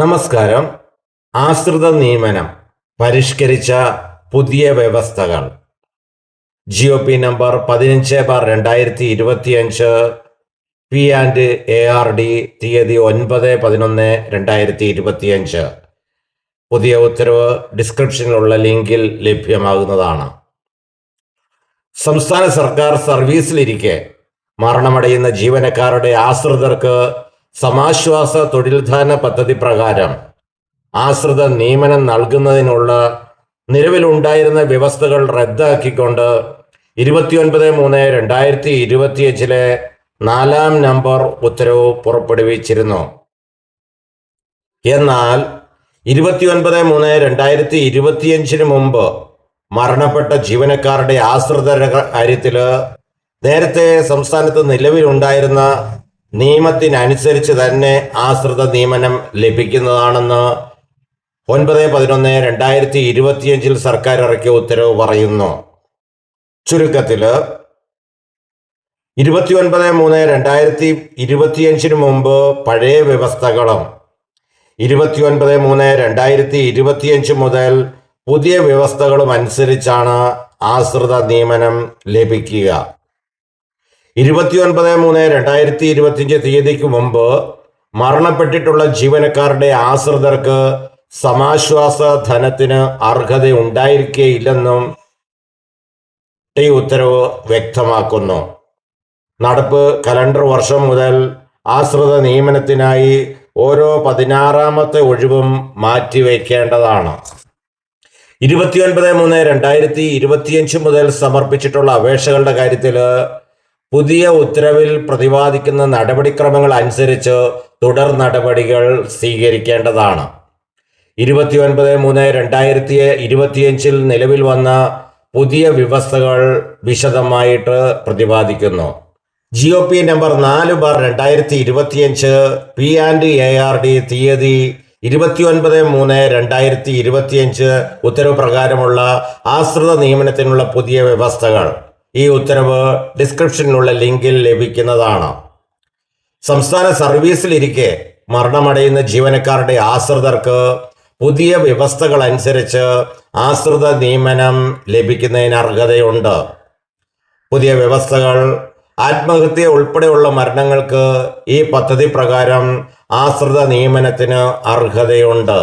നമസ്കാരം. ആശ്രിത നിയമനം. പരിഷ്കരിച്ച പുതിയ വ്യവസ്ഥകൾ. ജി ഒ പി നമ്പർ പതിനഞ്ച് ബാർ രണ്ടായിരത്തി ഇരുപത്തിയഞ്ച് P and A R D തീയതി ഒൻപത് പതിനൊന്ന് രണ്ടായിരത്തി ഇരുപത്തിയഞ്ച് പുതിയ ഉത്തരവ് ഡിസ്ക്രിപ്ഷനിലുള്ള ലിങ്കിൽ ലഭ്യമാകുന്നതാണ്. സംസ്ഥാന സർക്കാർ സർവീസിലിരിക്കെ മരണമടയുന്ന ജീവനക്കാരുടെ ആശ്രിതർക്ക് സമാശ്വാസ തൊഴിൽദാന പദ്ധതി പ്രകാരം ആശ്രിത നിയമനം നൽകുന്നതിനുള്ള നിലവിലുണ്ടായിരുന്ന വ്യവസ്ഥകൾ റദ്ദാക്കിക്കൊണ്ട് ഇരുപത്തിയൊൻപത് മൂന്ന് രണ്ടായിരത്തി ഇരുപത്തിയഞ്ചിലെ നാലാം നമ്പർ ഉത്തരവ് പുറപ്പെടുവിച്ചിരുന്നു. എന്നാൽ ഇരുപത്തിയൊൻപത് മൂന്ന് രണ്ടായിരത്തി ഇരുപത്തിയഞ്ചിന് മുമ്പ് മരണപ്പെട്ട ജീവനക്കാരുടെ ആശ്രിതരുടെ കാര്യത്തിൽ നേരത്തെ സംസ്ഥാനത്ത് നിലവിലുണ്ടായിരുന്ന നിയമത്തിനനുസരിച്ച് തന്നെ ആശ്രിത നിയമനം ലഭിക്കുന്നതാണെന്ന് ഒൻപത് പതിനൊന്ന് രണ്ടായിരത്തി ഇരുപത്തിയഞ്ചിൽ സർക്കാർ ഇറക്കിയ ഉത്തരവ് പറയുന്നു. ചുരുക്കത്തിൽ ഇരുപത്തിയൊൻപത് മൂന്ന് രണ്ടായിരത്തി ഇരുപത്തിയഞ്ചിന് മുമ്പ് പഴയ വ്യവസ്ഥകളും ഇരുപത്തിയൊൻപത് മൂന്ന് രണ്ടായിരത്തി ഇരുപത്തിയഞ്ച് മുതൽ പുതിയ വ്യവസ്ഥകളും അനുസരിച്ചാണ് ആശ്രിത നിയമനം ലഭിക്കുക. ഇരുപത്തിയൊൻപത് മൂന്ന് രണ്ടായിരത്തി ഇരുപത്തിയഞ്ച് തീയതിക്ക് മുമ്പ് മരണപ്പെട്ടിട്ടുള്ള ജീവനക്കാരുടെ ആശ്രിതർക്ക് സമാശ്വാസ ധനത്തിന് അർഹത ഉണ്ടായിരിക്കേയില്ലെന്നും ഈ ഉത്തരവ് വ്യക്തമാക്കുന്നു. നടപ്പ് കലണ്ടർ വർഷം മുതൽ ആശ്രിത നിയമനത്തിനായി ഓരോ പതിനാറാമത്തെ ഒഴിവും മാറ്റിവെക്കേണ്ടതാണ്. ഇരുപത്തിയൊൻപത് മൂന്ന് രണ്ടായിരത്തി ഇരുപത്തിയഞ്ച് മുതൽ സമർപ്പിച്ചിട്ടുള്ള അപേക്ഷകളുടെ കാര്യത്തിൽ പുതിയ ഉത്തരവിൽ പ്രതിപാദിക്കുന്ന നടപടിക്രമങ്ങൾ അനുസരിച്ച് തുടർ നടപടികൾ സ്വീകരിക്കേണ്ടതാണ്. ഇരുപത്തിയൊൻപത് മൂന്ന് രണ്ടായിരത്തി ഇരുപത്തിയഞ്ചിൽ നിലവിൽ വന്ന പുതിയ വ്യവസ്ഥകൾ വിശദമായിട്ട് പ്രതിപാദിക്കുന്നു. ജി ഒ പി നമ്പർ നാല് ബാർ രണ്ടായിരത്തി ഇരുപത്തിയഞ്ച് P and A R D തീയതി ഇരുപത്തിയൊൻപത് മൂന്ന് രണ്ടായിരത്തി ഇരുപത്തിയഞ്ച് ഉത്തരവ് പ്രകാരമുള്ള ആശ്രിത നിയമനത്തിനുള്ള പുതിയ വ്യവസ്ഥകൾ. ഈ ഉത്തരവ് ഡിസ്ക്രിപ്ഷനിലുള്ള ലിങ്കിൽ ലഭിക്കുന്നതാണ്. സംസ്ഥാന സർവീസിലിരിക്കെ മരണമടയുന്ന ജീവനക്കാരുടെ ആശ്രിതർക്ക് പുതിയ വ്യവസ്ഥകൾ അനുസരിച്ച് ആശ്രിത നിയമനം ലഭിക്കുന്നതിന് അർഹതയുണ്ട്. പുതിയ വ്യവസ്ഥകൾ ആത്മഹത്യ ഉൾപ്പെടെയുള്ള മരണങ്ങൾക്ക് ഈ പദ്ധതി പ്രകാരം ആശ്രിത നിയമനത്തിന് അർഹതയുണ്ട്.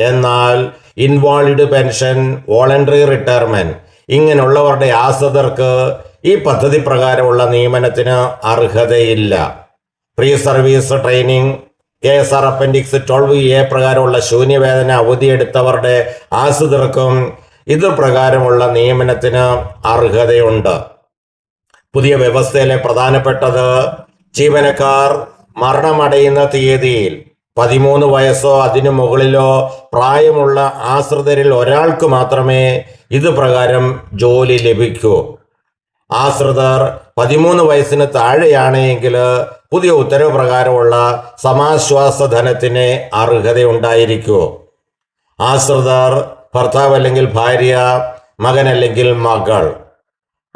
എന്നാൽ ഇൻവാളിഡ് പെൻഷൻ വോളണ്ടറി റിട്ടയർമെന്റ് ഇങ്ങനെയുള്ളവരുടെ ആശ്രിതർക്ക് ഈ പദ്ധതി പ്രകാരമുള്ള നിയമനത്തിന് അർഹതയില്ല. Pre service training K S R appendix twelve A പ്രകാരമുള്ള ശൂന്യവേദന അവധിയെടുത്തവരുടെ ആശ്രിതർക്കും ഇത് പ്രകാരമുള്ള നിയമനത്തിന് അർഹതയുണ്ട്. പുതിയ വ്യവസ്ഥയിലെ പ്രധാനപ്പെട്ടത് ജീവനക്കാർ മരണമടയുന്ന തീയതിയിൽ പതിമൂന്ന് വയസ്സോ അതിനു മുകളിലോ പ്രായമുള്ള ആശ്രിതരിൽ ഒരാൾക്ക് മാത്രമേ ഇത് പ്രകാരം ജോലി ലഭിക്കൂ. ആശ്രിതർ പതിമൂന്ന് വയസ്സിന് താഴെയാണെങ്കിൽ പുതിയ ഉത്തരവ് പ്രകാരമുള്ള സമാശ്വാസ ധനത്തിന് അർഹതയുണ്ടായിരിക്കൂ. ആശ്രിതർ ഭർത്താവ് അല്ലെങ്കിൽ ഭാര്യ മകൻ അല്ലെങ്കിൽ മകൾ.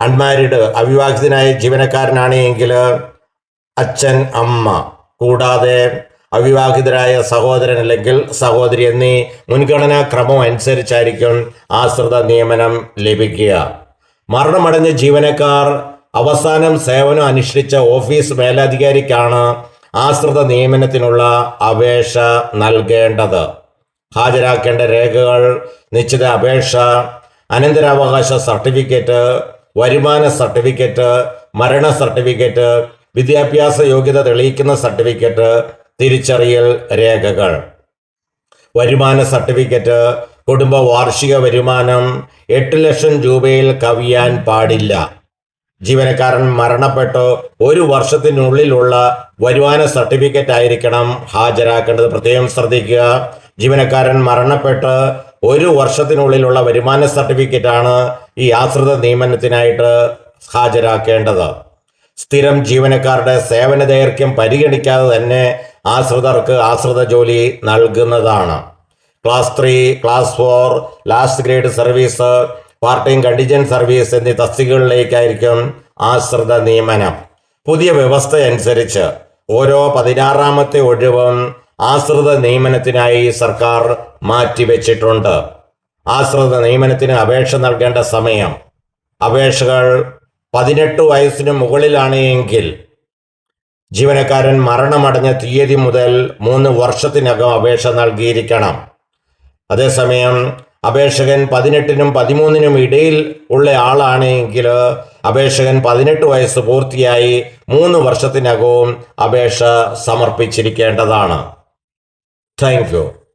അൺമാരിഡ് അവിവാഹിതനായ ജീവനക്കാരനാണെങ്കിൽ അച്ഛൻ അമ്മ. കൂടാതെ അവിവാഹിതരായ സഹോദരൻ അല്ലെങ്കിൽ സഹോദരി എന്നീ മുൻഗണനാ ക്രമം അനുസരിച്ചായിരിക്കും ആശ്രിത നിയമനം ലഭിക്കുക. മരണമടഞ്ഞ ജീവനക്കാർ അവസാനം സേവനം അനുഷ്ഠിച്ച ഓഫീസ് മേലധികാരിക്കാണ് ആശ്രിത നിയമനത്തിനുള്ള അപേക്ഷ നൽകേണ്ടത്. ഹാജരാക്കേണ്ട രേഖകൾ നിശ്ചിത അപേക്ഷ അനന്തരാവകാശ സർട്ടിഫിക്കറ്റ് വരുമാന സർട്ടിഫിക്കറ്റ് മരണ സർട്ടിഫിക്കറ്റ് വിദ്യാഭ്യാസ യോഗ്യത തെളിയിക്കുന്ന സർട്ടിഫിക്കറ്റ് തിരിച്ചറിയൽ രേഖകൾ. വരുമാന സർട്ടിഫിക്കറ്റ് കുടുംബ വാർഷിക വരുമാനം എട്ട് ലക്ഷം രൂപയിൽ കവിയാൻ പാടില്ല. ജീവനക്കാരൻ മരണപ്പെട്ടോ ഒരു വർഷത്തിനുള്ളിലുള്ള വരുമാന സർട്ടിഫിക്കറ്റ് ആയിരിക്കണം ഹാജരാക്കേണ്ടത്. പ്രത്യേകം ശ്രദ്ധിക്കുക ജീവനക്കാരൻ മരണപ്പെട്ട് ഒരു വർഷത്തിനുള്ളിലുള്ള വരുമാന സർട്ടിഫിക്കറ്റാണ് ഈ ആശ്രിത നിയമനത്തിനായിട്ട് ഹാജരാക്കേണ്ടത്. സ്ഥിരം ജീവനക്കാരുടെ സേവന ദൈർഘ്യം പരിഗണിക്കാതെ തന്നെ ആശ്രിതർക്ക് ആശ്രിത ജോലി നൽകുന്നതാണ്. Class three class four last grade service part time service എന്നീ തസ്തികകളിലേക്കായിരിക്കും ആശ്രിത നിയമനം. പുതിയ വ്യവസ്ഥ അനുസരിച്ച് ഓരോ പതിനാറാമത്തെ ഒഴിവും ആശ്രിത നിയമനത്തിനായി സർക്കാർ മാറ്റിവെച്ചിട്ടുണ്ട്. ആശ്രിത നിയമനത്തിന് അപേക്ഷ നൽകേണ്ട സമയം. അപേക്ഷകൾ പതിനെട്ട് വയസ്സിന് മുകളിലാണ് എങ്കിൽ ജീവനക്കാരൻ മരണമടഞ്ഞ തീയതി മുതൽ മൂന്ന് വർഷത്തിനകം അപേക്ഷ നൽകിയിരിക്കണം. അതേസമയം അപേക്ഷകൻ പതിനെട്ടിനും പതിമൂന്നിനും ഇടയിൽ ഉള്ള ആളാണെങ്കിൽ അപേക്ഷകൻ പതിനെട്ട് വയസ്സ് പൂർത്തിയായി മൂന്ന് വർഷത്തിനകവും അപേക്ഷ സമർപ്പിച്ചിരിക്കേണ്ടതാണ്. താങ്ക്